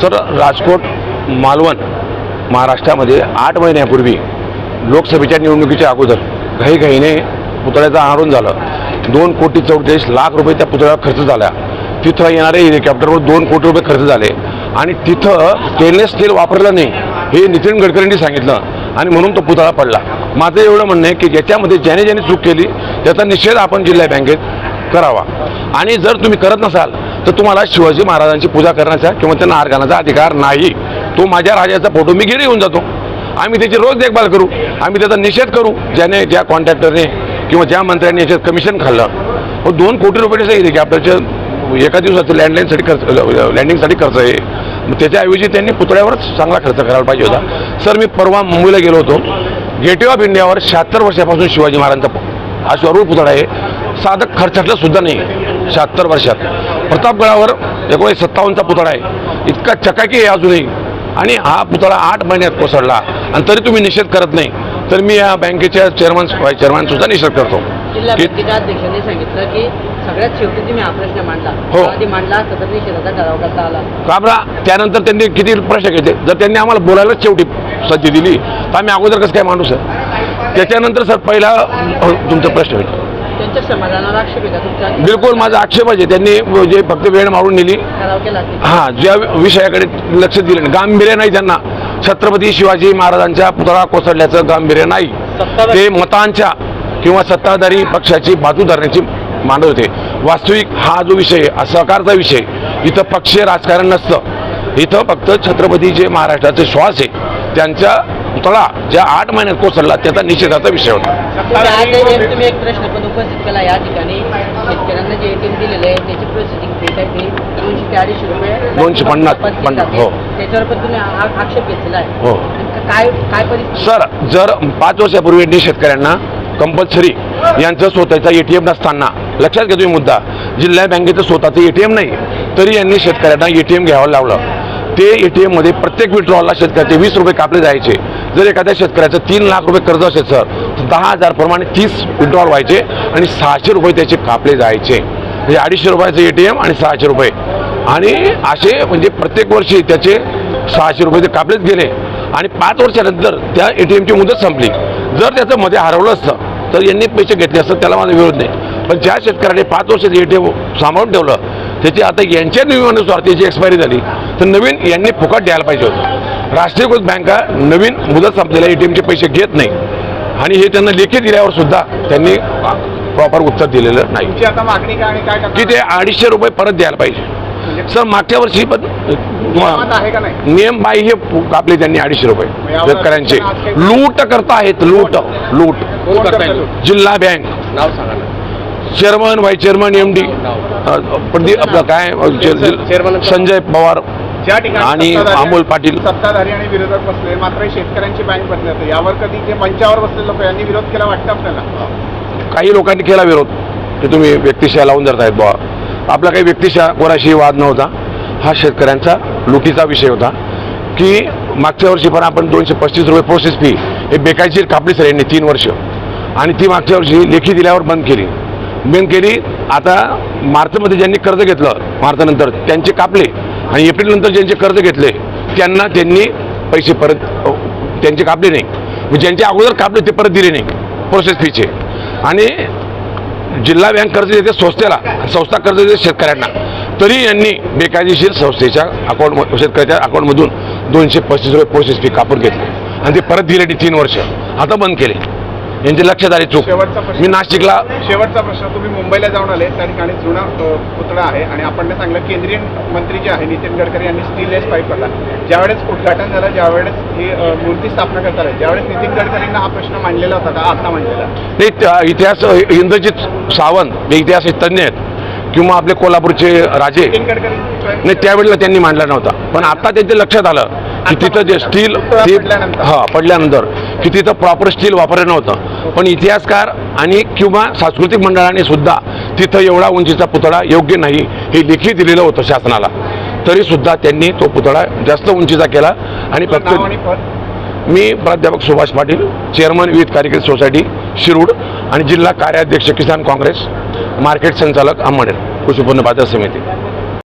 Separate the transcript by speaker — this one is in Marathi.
Speaker 1: सर राजकोट मालवण महाराष्ट्रामध्ये आठ महिन्यापूर्वी लोकसभेच्या निवडणुकीच्या अगोदर घाईघाईने पुतळ्याचं अनावरण झालं. दोन कोटी चौतीस लाख रुपये त्या पुतळ्यावर खर्च झाला. तिथं येणारे हेलिकॉप्टरवर दोन कोटी रुपये खर्च झाले. आणि तिथं स्टेनलेस स्टील वापरलं नाही हे नितीन गडकरींनी सांगितलं. आणि म्हणून तो पुतळा पडला. माझं एवढं म्हणणं आहे की याच्यामध्ये ज्याने ज्याने चूक केली त्याचा निषेध आपण जिल्हा बँकेत करावा. आणि जर तुम्ही करत नसाल तर तुम्हाला शिवाजी महाराजांची पूजा करण्याचा किंवा त्यांना हार घालण्याचा अधिकार नाही. तो माझ्या राजाचा फोटो मी घरी येऊन जातो. आम्ही त्याची रोज देखभाल करू. आम्ही त्याचा निषेध करू. ज्याने ज्या कॉन्ट्रॅक्टरने किंवा ज्या मंत्र्यांनी याच्यात कमिशन खाल्लं. हो दोन कोटी रुपये येते की आपल्याच्या एका दिवसाचं लँडलाईनसाठी खर्च लँडिंगसाठी खर्च आहे. मग त्याच्याऐवजी त्यांनी पुतळ्यावरच चांगला खर्च करायला पाहिजे होता. सर मी परवा मुंबईला गेलो होतो. गेटवे ऑफ इंडियावर शहात्तर वर्षापासून शिवाजी महाराजांचा हा स्वरूप पुतळा आहे. साधक खर्चातलं सुद्धा नाही. शहात्तर वर्षात. प्रतापगडावर एकोणीस सत्तावन्नचा पुतळा आहे. इतका चकाकी आहे अजूनही. आणि हा पुतळा आठ महिन्यात कोसळला. आणि तरी तुम्ही निषेध करत नाही. तर मी या बँकेच्या चेअरमन व्हाईस चेअरमन सुद्धा निषेध करतो.
Speaker 2: अध्यक्षांनी सांगितलं की सगळ्यात शेवटी तुम्ही हा प्रश्न मांडला.
Speaker 1: हो.
Speaker 2: आधी मांडला असता तर निषेधाचा ठराव करता आला.
Speaker 1: काबरा त्यानंतर त्यांनी किती प्रश्न घेतले? जर त्यांनी आम्हाला बोलायलाच शेवटी संधी दिली तर आम्ही अगोदर कसं काय मांडू सर त्याच्यानंतर सर पहिला अ, तुमचा प्रश्न होईल.
Speaker 2: त्यांच्या समाधानावर आक्षेप आहे का तुमच्या?
Speaker 1: बिलकुल माझा आक्षेप आहे. त्यांनी जे फक्त वेळ मारून नेली.
Speaker 2: ठराव केला की.
Speaker 1: हा ज्या विषयाकडे लक्ष दिलं नाही. गांभीर्य नाही त्यांना. छत्रपती शिवाजी महाराजांच्या पुतळा कोसळल्याचं गांभीर्य नाही. ते मतांच्या किंवा सत्ताधारी पक्षाची बाजू धरण्याची मांडत होते. वास्तविक हा जो विषय आहे, हा सहकारचा विषय इथं पक्षीय राजकारण नसतं. इथं फक्त छत्रपती जे महाराष्ट्राचे श्वास आहे त्यांच्या पुतळा ज्या आठ महिन्यात कोसळला त्याचा निषेधाचा विषय होता.
Speaker 2: तुम्ही एक प्रश्न पण उपस्थित केला या ठिकाणी. शेतकऱ्यांना जे एटीएम दिलेलं आहे त्याची प्रोसेसिंग फी काय दोनशे ते अडीचशे रुपये
Speaker 1: दोनशे पन्नास- पन्नास. हो.
Speaker 2: त्याच्यावर पण तुम्ही आक्षेप घेतलेला आहे.
Speaker 1: हो.
Speaker 2: काय काय परिस्थिती?
Speaker 1: सर जर पाच वर्षापूर्वी यांनी शेतकऱ्यांना कंपल्सरी यांचं स्वतःचा एटीएम नसताना लक्षात घ्या तुम्ही मुद्दा जिल्हा बँकेचं स्वतःचं एटीएम नाही तरी यांनी शेतकऱ्यांना एटीएम घ्यावं लावलं ते ए टी एममध्ये प्रत्येक विड्रॉलला शेतकऱ्याचे वीस रुपये कापले जायचे. जर एखाद्या शेतकऱ्याचं तीन लाख रुपये कर्ज असेल सर तर दहा हजार प्रमाणे तीस विड्रॉल व्हायचे आणि सहाशे रुपये त्याचे कापले जायचे. म्हणजे अडीचशे रुपयाचं ए टी एम आणि सहाशे रुपये. आणि असे म्हणजे प्रत्येक वर्षी त्याचे सहाशे रुपये ते कापलेच गेले. आणि पाच वर्षानंतर त्या ए टी एमची मुदत संपली. जर त्याचं मध्ये हरवलं असतं तर यांनी पैसे घेतले असतं त्याला माझा विरोध नाही. पण ज्या शेतकऱ्याने पाच वर्षाचं ए टी एम सांभाळून ठेवलं त्याची आता यांच्या नियमानुसार त्याची एक्सपायरी झाली. तर नवीन यांनी फुकट द्यायला पाहिजे होतं. राष्ट्रीयकृत बँका नवीन मुदत संपलेल्या ए टी एमचे पैसे घेत नाही. आणि हे त्यांना लेखी दिल्यावर सुद्धा त्यांनी प्रॉपर उत्तर दिलेलं नाही. की ते अडीचशे रुपये परत द्यायला पाहिजे. सर मागच्या वर्षी पण नियम बाह्य कापले त्यांनी अडीचशे रुपये शेतकऱ्यांचे. लूट करता आहेत लूट लूट? जिल्हा बँक.
Speaker 3: नाव सांगा
Speaker 1: chairman vice chairman M D. Pradeep आपलं काय संजय पवार आणि अमोल पाटील.
Speaker 3: सत्ताधारी आणि विरोधक बसले मात्र शेतकऱ्यांची बँक बदलत यावर कधी जे मंचावर बसलेले लोक यांनी विरोध केला वाटतं आपल्याला?
Speaker 1: काही लोकांनी केला विरोध. की तुम्ही व्यक्तिशः लावून धरतायत बुवा. आपला काही व्यक्तिशः कोणाशी वाद नव्हता. हा शेतकऱ्यांचा लुटीचा विषय होता. की मागच्या वर्षी पण आपण दोनशे पस्तीस रुपये प्रोसेस फी हे बेकायदेशीर कापली सर यांनी तीन वर्ष. आणि ती मागच्या वर्षी लेखी दिल्यावर बंद केली. बंद केली आता मार्चमध्ये ज्यांनी कर्ज घेतलं मार्चनंतर त्यांचे कापले आणि एप्रिलनंतर ज्यांचे कर्ज घेतले त्यांना त्यांनी पैसे परत त्यांचे कापले नाही. म्हणजे ज्यांचे अगोदर कापले ते परत दिले नाही प्रोसेस फीचे आणि जिल्हा बँक कर्ज देते संस्थेला संस्था कर्ज देते शेतकऱ्यांना. तरी यांनी बेकायदेशीर संस्थेच्या अकाउंट शेतकऱ्याच्या अकाउंटमधून दोनशे पस्तीस रुपये प्रोसेस फी कापून घेतली. आणि ते परत दिले तीन वर्ष. आता बंद केले. यांची लक्षात आली चूक.
Speaker 3: शेवटचा प्रश्न.
Speaker 1: मी नाशिकला
Speaker 3: शेवटचा प्रश्न. तुम्ही मुंबईला जाऊन आले. त्या ठिकाणी जुना अ, पुतळा आहे. आणि आपण ते सांगितलं केंद्रीय मंत्री जे आहे नितीन गडकरी यांनी स्टीललेस पाईप होता. ज्यावेळेस उद्घाटन झालं ज्यावेळेस ही अ, मूर्ती स्थापना करता आली त्यावेळेस नितीन गडकरींना हा प्रश्न मांडलेला होता का आता मांडलेला?
Speaker 1: त्या- इतिहास इंद्रजित सावंत हे इतिहास तज्ज्ञ आहेत. किंवा आपले कोल्हापूरचे राजे.
Speaker 3: नितीन गडकरी
Speaker 1: नाही त्यावेळेला त्यांनी मांडला नव्हता. पण आता त्यांच्या लक्षात आलं की तिथं जे स्टील ते. हा पडल्यानंतर. की तिथं प्रॉपर स्टील वापरलं नव्हतं. पण इतिहासकार आणि किंवा सांस्कृतिक मंडळाने सुद्धा तिथं एवढा उंचीचा पुतळा योग्य नाही हे लेखी दिलेलं होतं शासनाला. तरी सुद्धा त्यांनी तो पुतळा जास्त उंचीचा केला आणि फक्त मी प्राध्यापक सुभाष पाटील चेअरमन विविध कार्यक्रम सोसायटी शिरूड आणि जिल्हा कार्याध्यक्ष किसान काँग्रेस मार्केट संचालक अंमडेर कृषी उत्पन्न बाजार समिती.